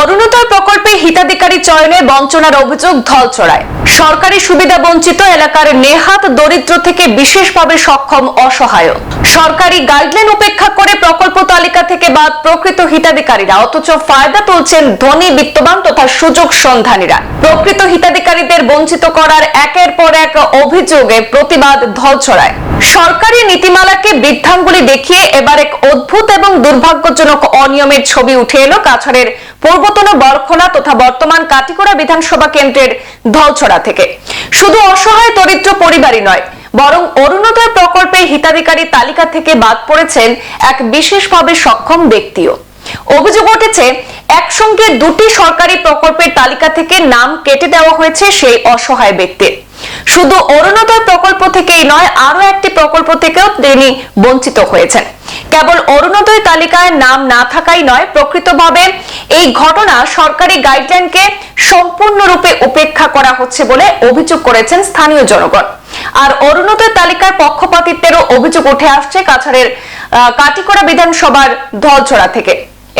অরুণোদয় প্রকল্পে হিতাধিকারী চয়নে বঞ্চনার অভিযোগ ধলছড়ায়। সরকারি সুবিধা বঞ্চিত এলাকার নেহাত দরিদ্র থেকে বিশেষভাবে সক্ষম অসহায়। সরকারি গাইডলাইন উপেক্ষা করে প্রকল্প তালিকা থেকে বাদ প্রকৃত হিতাধিকারীরা, অথচ ফায়দা তুলছেন ধনী বিত্তবান তথা সুযোগ সন্ধানীরা। প্রকৃত হিতাধিকারীদের বঞ্চিত করার একের পর এক অভিযোগে প্রতিবাদ ধলছড়ায় সরকারি নীতিমালাকে বৃদ্ধাঙ্গুলি দেখিয়ে এবার এক অদ্ভুত এবং দুর্ভাগ্যজনক অনিয়মের ছবি উঠে এলো কাছাড়ের পূর্বতন বরখোলা তথা বর্তমান কাটিকোড়া বিধানসভা কেন্দ্রের ধলছড়া থেকে। শুধু অসহায়, দরিদ্র পরিবারই নয় বরং অরুণোদয় প্রকল্পের হিতাধিকারী তালিকা থেকে বাদ পড়েছেন এক বিশেষভাবে সক্ষম ব্যক্তিও। অভিযোগ উঠেছে, একসঙ্গে দুটি সরকারি প্রকল্পের তালিকা থেকে নাম কেটে দেওয়া হয়েছে সেই অসহায় ব্যক্তির। শুধু অরুণোদয় প্রকল্প থেকেই নয় আরও একটি প্রকল্প থেকেও তিনি বঞ্চিত হয়েছেন। কেবল অরুণোদয় তালিকায় নাম না থাকাই নয়, প্রকৃতভাবে এই ঘটনা সরকারি গাইডলাইনকে সম্পূর্ণরূপে উপেক্ষা করা হচ্ছে বলে অভিযোগ করেছেন স্থানীয় জনগণ। আর অরুণোদয় তালিকার পক্ষপাতিত্বেরও অভিযোগ উঠে আসছে কাছাড়ের কাটিকোড়া বিধানসভার ধলছড়া থেকে।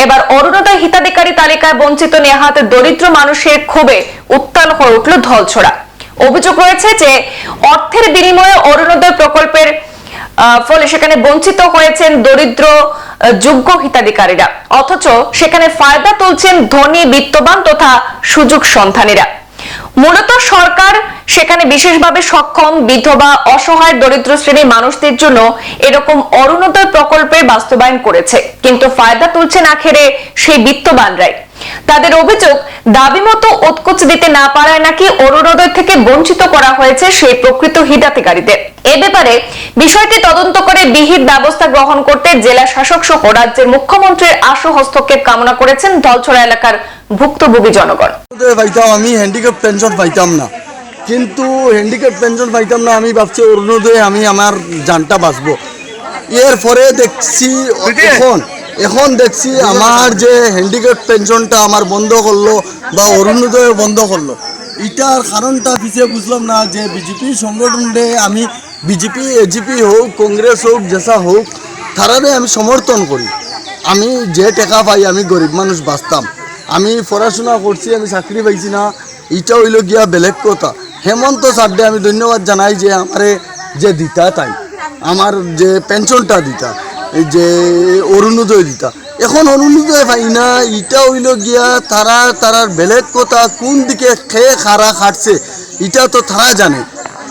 এবার অরুণোদয় হিতাধিকারী তালিকায় বঞ্চিত নেহাত দরিদ্র মানুষের ক্ষোভে উত্তাল হয়ে উঠল ধলছড়া। অভিযোগ রয়েছে যে, অর্থের বিনিময়ে অরুণোদয় প্রকল্পের ফলে সেখানে বঞ্চিত হয়েছেন দরিদ্র যোগ্য হিতাধিকারীরা। অথচ সেখানে ফায়দা তুলছেন ধনী, বিত্তবান তথা সুযোগ সন্ধানীরা। মূলত সরকার সেখানে বিশেষভাবে সক্ষম, বিধবা, অসহায়, দরিদ্র শ্রেণির মানুষদের জন্য এরকম অরুণোদয় প্রকল্পের বাস্তবায়ন করেছে। কিন্তু ফায়দা তুলছে না আখেরে সেই বিত্তবানরাই। তাদের অভিযোগ দাবি মতো উৎকোচ দিতে না পারায় নাকি অরুণোদয় থেকে বঞ্চিত করা হয়েছে সেই প্রকৃত হিতাধিকারীদের। এ ব্যাপারে বিষয়টি তদন্ত করে বিহিত ব্যবস্থা গ্রহণ করতে জেলা শাসক সহ রাজ্যের মুখ্যমন্ত্রীর আশু হস্তক্ষেপ কামনা করেছেন দলছড়া এলাকার ভুক্তভোগী জনগণ। পাইতাম আমি হ্যান্ডিক্যাপ পেনশন পাইতাম না। কিন্তু হ্যান্ডিক্যাপ পেনশন পাইতাম না আমি ভাবছি অরুণোদয়ে আমি আমার জানটা বাঁচবো। এরপরে দেখছি এখন এখন দেখছি আমার যে হ্যান্ডিক্যাপ পেনশনটা আমার বন্ধ করল বা অরুণোদয় বন্ধ করল। এটার কারণটা পিছিয়ে বুঝলাম না যে বিজেপি সংগঠনে আমি বিজেপি এজিপি হোক, কংগ্রেস হোক, যেসা হোক, তারারে আমি সমর্থন করি। আমি যে টাকা পাই আমি গরিব মানুষ বাঁচতাম। আমি পড়াশোনা করছি, আমি চাকরি পাইছি না। এটা হইল গিয়া বেলেগ কথা। হেমন্ত সাড্ডে আমি ধন্যবাদ জানাই যে আমারে যে দিতা তাই। আমার যে পেনশনটা দিতা। যে অরুণোদয় দিতা এখন অরুণোদয় পাই না, ইটা হইল গিয়া তারা, তারার বেলেগ কথা, কোন দিকে খেয়ে খারা খাটছে, ইটা তো তারা জানে।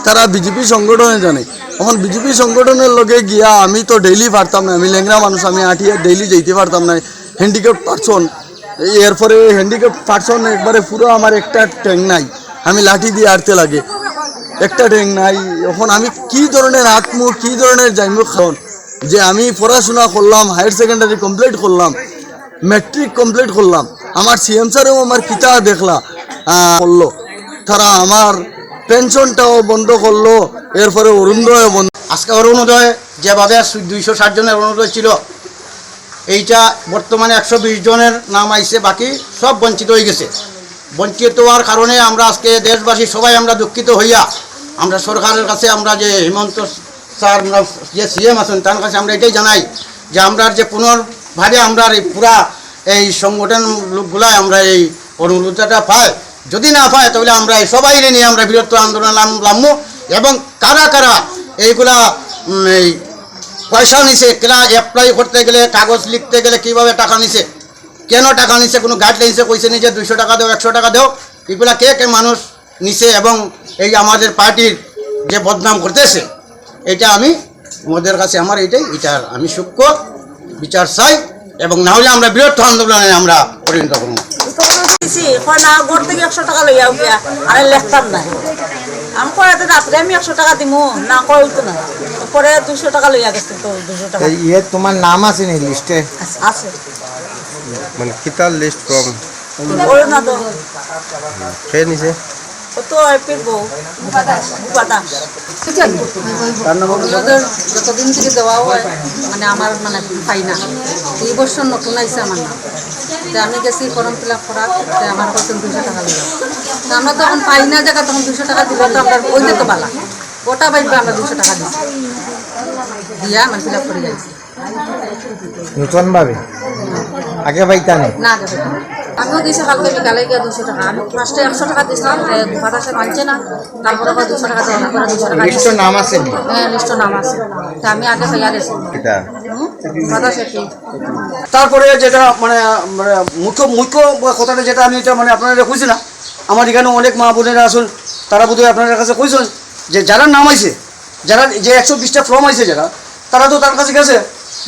তারা বিজেপি সংগঠনে জানে। এখন বিজেপি সংগঠনের লগে গিয়া আমি তো ডেইলি পারতাম না, আমি লেংরা মানুষ, আমি আঠিয়া ডেইলি যেতে পারতাম না। হ্যান্ডিক্যাপ পারসন এরপরে হ্যান্ডিক্যাপ পারসন একবারে পুরো আমার একটা ট্যাং নাই। আমি লাঠি দিয়ে আড়তে লাগে। একটা ট্যাং নাই। এখন আমি কি ধরনের আত্মু, কি ধরনের যাইমু খাওন যে আমি পড়াশোনা করলাম হায়ার সেকেন্ডারি কমপ্লিট করলাম ম্যাট্রিক কমপ্লিট করলাম, আমার সিএম স্যারেও আমার কিতা দেখলা করল। তারা আমার পেনশনটাও বন্ধ করল, এরপরে অরুণোদয় বন্ধ। আজকে অরুণোদয়, যেভাবে দুইশো ষাট জনের অরুণোদয় ছিল, এইটা বর্তমানে একশো বিশ জনের নাম আইছে, বাকি সব বঞ্চিত হয়ে গেছে। বঞ্চিত হওয়ার কারণে আমরা আজকে দেশবাসী সবাই আমরা দুঃখিত হইয়া, আমরা সরকারের কাছে আমরা যে হেমন্ত স্যার যে সিএম আছেন, তার কাছে আমরা এটাই জানাই যে আমরা যে পুনর্ভাবে আমরা এই পুরা এই সংগঠন লোকগুলা আমরা এই অনুরোধটা পাই। যদি না পাই তাহলে আমরা এই সবাই নিয়ে আমরা বীরত্ব আন্দোলন নামলাম এবং কারা কারা এইগুলা এই পয়সা নিছে কেনা অ্যাপ্লাই করতে গেলে, কাগজ লিখতে গেলে কীভাবে টাকা নিছে, কেন টাকা নিছে, কোনো গাইডলাইন্সে কইছে নিজে দুইশো টাকা দেও, একশো টাকা দেও, এগুলা কে কে মানুষ নিছে এবং এই আমাদের পার্টির যে বদনাম করতেছে এটা আমি ওদের কাছে আমার এটাই এটার আমি সূক্ষ্ম বিচার চাই এবং না হলে আমরা বৃহত্ত আন্দোলনে আমরা পরিণত করব ঘর থেকে একশো টাকা লইয়া আর লেখতাম না আমি কয় রাত্রে আমি একশো টাকা দিমু না পরে দুশো টাকা লইয়া গেছে তো দুশো টাকা ইয়ে তোমার নাম আছে নি লিস্টে? আছে। মানে কিতার লিস্ট কম না তো। কে নিছে? ও তো এপির বউ? যতদিন থেকে দেওয়া হয় মানে আমার মানে পাই না এই বছর নতুন আইসে আমার না। আমি গেছি ফর্ম ফিল আপ করা আমার কত দুশো টাকা দিল তো আমরা তখন পাই না জায়গা তখন দুশো টাকা দিলে তো আমরা ওই তো পালা গোটা বাইবে আমরা দুশো টাকা দিচ্ছি দিয়া আমার ফিল আপ করে যাইছি নতুন ভাবে? আগে পাইতা না? দেবে আমিও দিয়েছি কালকে বিকালে গিয়ে দুশো টাকা। আমি ফার্স্টে একশো টাকা দিয়েছিলাম বাতাসে মানছে না তারপরে আবার দুশো টাকা দেওয়া করে দুশো টাকা। নাম আছে হ্যাঁ নাম আছে। তা আমি আগে বাতাসে তারপরে যেটা মানে মানে মুখ্য মুখ্য কথাটা যেটা আমি এটা মানে আপনারা কইছি না আমার এখানে অনেক মা বোনেরা আসুন তারা বোধহয় আপনাদের কাছে কইছেন যে যারা নাম আইছে যারা যে একশো বিশটা ফর্ম আইছে যারা তারা তো তার কাছে গেছে।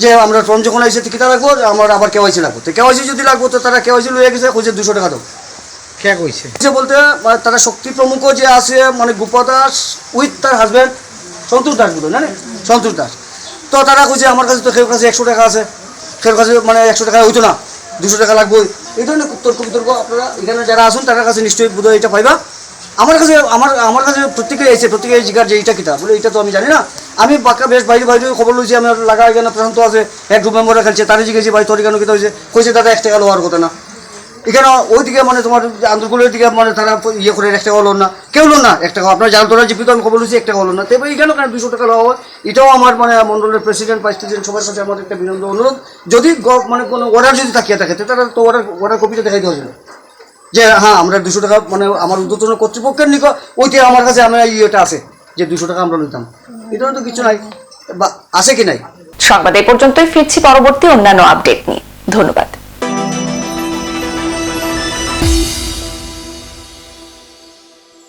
যে আমরা ফর্ম যখন আইছে টিকিটা লাগবো আমার আবার কেওয়াইসি লাগবো। তো কেওয়াইসি যদি লাগবো তো তারা কেওয়াইসি লয়ে গেছে কইছে দুশো টাকা দেবো কে কইছে? যে বলতে তারা শক্তি প্রমুখ যে আছে মানে গোপা দাস উইথ তার হাজব্যান্ড সন্তোষ দাস বলুন না সন্তোষ দাস। তো তারা কইছে আমার কাছে তো কেউ কাছে একশো টাকা আছে। কেউ কাছে মানে একশো টাকা হইতো না। দুশো টাকা লাগবে। এই ধরনের তর্ক বিতর্ক আপনারা এখানে যারা আসুন তার কাছে নিশ্চয়ই বোধহয় এটা পাইবা। আমার কাছে, আমার আমার কাছে প্রত্যেকে এসে প্রত্যেকে জিজ্ঞার যে এইটা কিতা বলে এটা তো আমি জানি না। আমি বাক্কা বেশ বাইরে বাইরে খবর লইছি আমার লাগা এখানে প্রশান্ত আছে, এক গ্রুপ মেম্বার খেলছে তারা জিজ্ঞেসি, ভাই, তোর কেন কিতা হয়েছে? কইছে, দাদা, এক টাকা লোয়ার কথা না। এখানে ওইদিকে মানে তোমার আন্দোলনের দিকে মানে তারা ইয়ে করে, এক টাকা হলো না। কেউ না, এক টাকা আপনার যারা তোরা জিপিত আমি খবর লুছি এক টাকা হলো না। তবে এখানে কেন দুশো টাকা লওয়া হয়? এটাও আমার মানে মন্ডলের প্রেসিডেন্ট ভাইস প্রেসিডেন্ট সবার কাছে আমার একটা বিনম্র অনুরোধ। যদি মানে কোনো অর্ডার যদি তাকিয়ে থাকে তারা তো অর্ডার অর্ডার কপিটা দেখাই দেওয়া ছিল যে হ্যাঁ আমরা দুশো টাকা মানে আমার উদ্যোতন কর্তৃপক্ষের নিকট, ওইটা আমার কাছে আমার ইয়েটা আছে, যে দুশো টাকা আমরা নিতাম। এটাও তো কিছু নাই, বা আছে কি নাই? সংবাদ এ পর্যন্তই ফিরছি পরবর্তী অন্যান্য আপডেট নিয়ে। ধন্যবাদ।